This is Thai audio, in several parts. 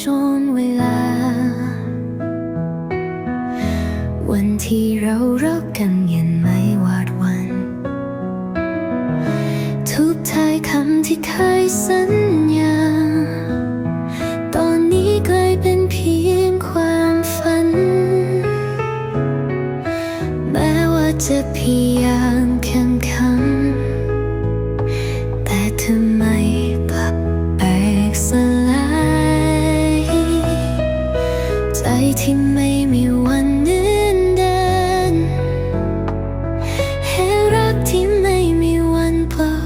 ช่วงเวลา วันที่เรารักกันยังไม่วาดวัน ทุกท้ายคำที่เคยสัญ ใจที่ไม่มีวันยืนเดินแห้รักที่ไม่มีวันเปล่า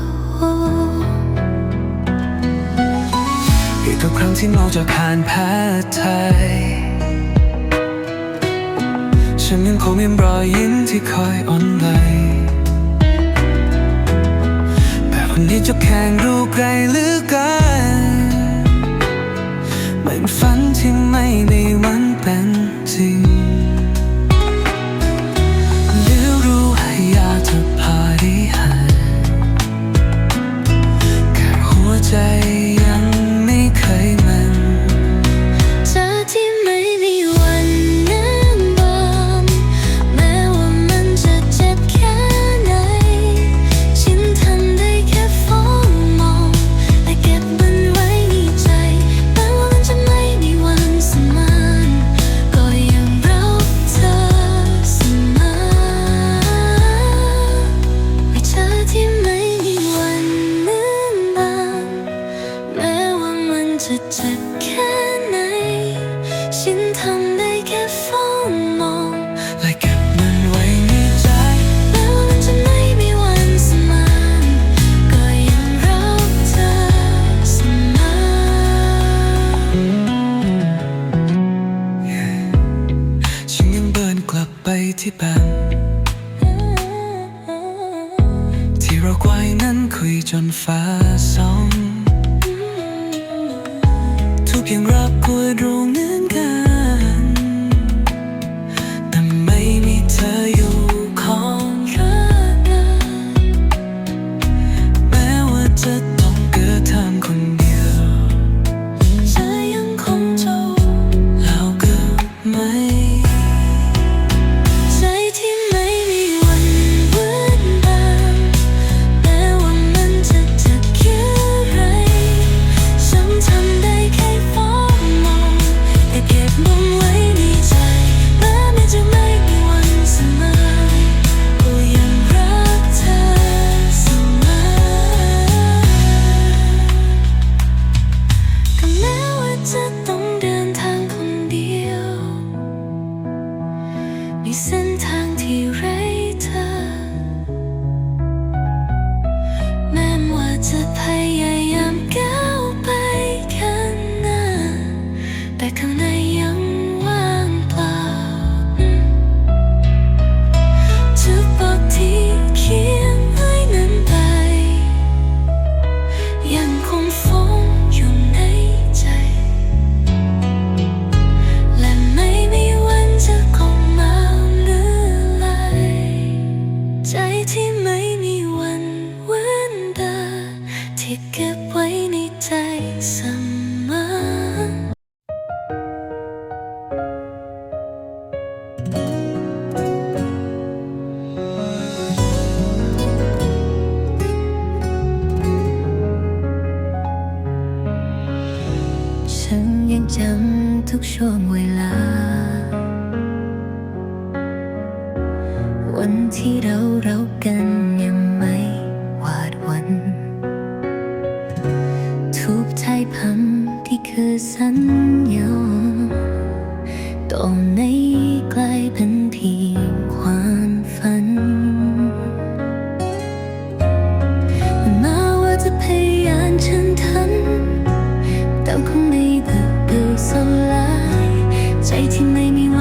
อีทุกครั้งที่เราจะผ่านแพ้ไทย ฉันยังคงมีรอยยิ้มที่คอยอ่อนไหวแต่วันนี้จะแข่งรู้ไกลหรือกันเหมือนฝันที่ไม่ได้ ฉันทำได้แค่เฝ้มองและเก็บมันไว้ในใจ แล้วันจะไม่มีวันสมาก็ยังรักเธอเสมอ ฉันยังเดินกลับไปที่บ้านที่เราควายนั้นคุยจนฟ้าสองทุกอย่างรับกลัวดวงนั้น тайное ทุกช่วงเวลา วันที่เราเรากันยังไม่วาดวัน ทุกท้ายพังที่คือสัญญา ใจที่ไม่มี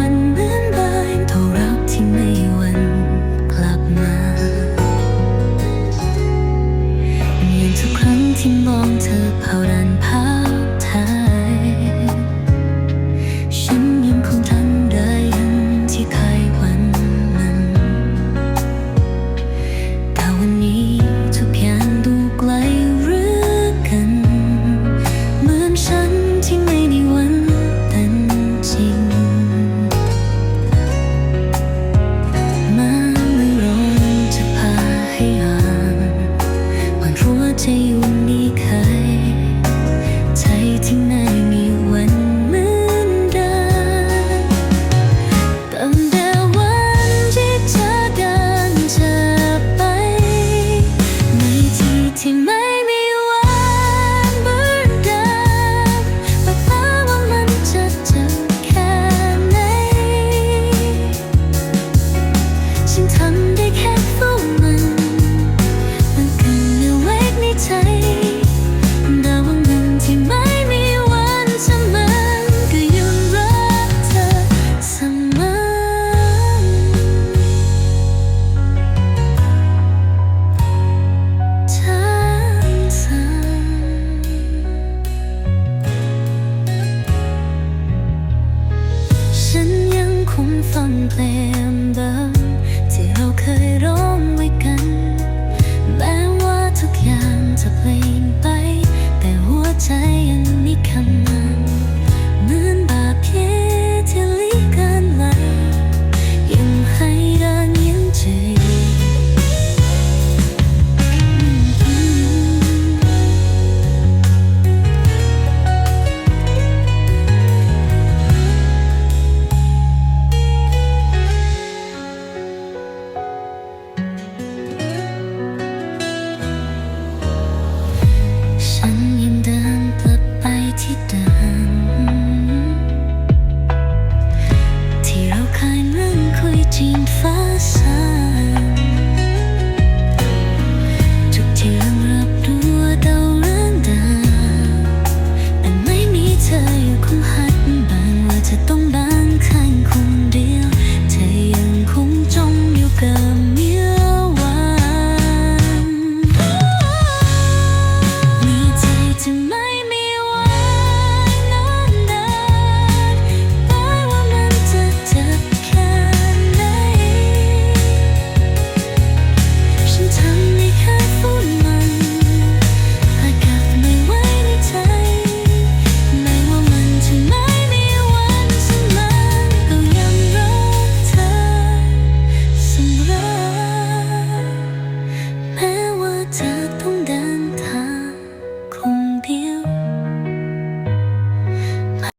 ฟังเพลงเดิมที่เราเคยร้องไว้กัน แม้ว่าทุกอย่างจะเปลี่ยนไป แต่หัวใจยังมีคำ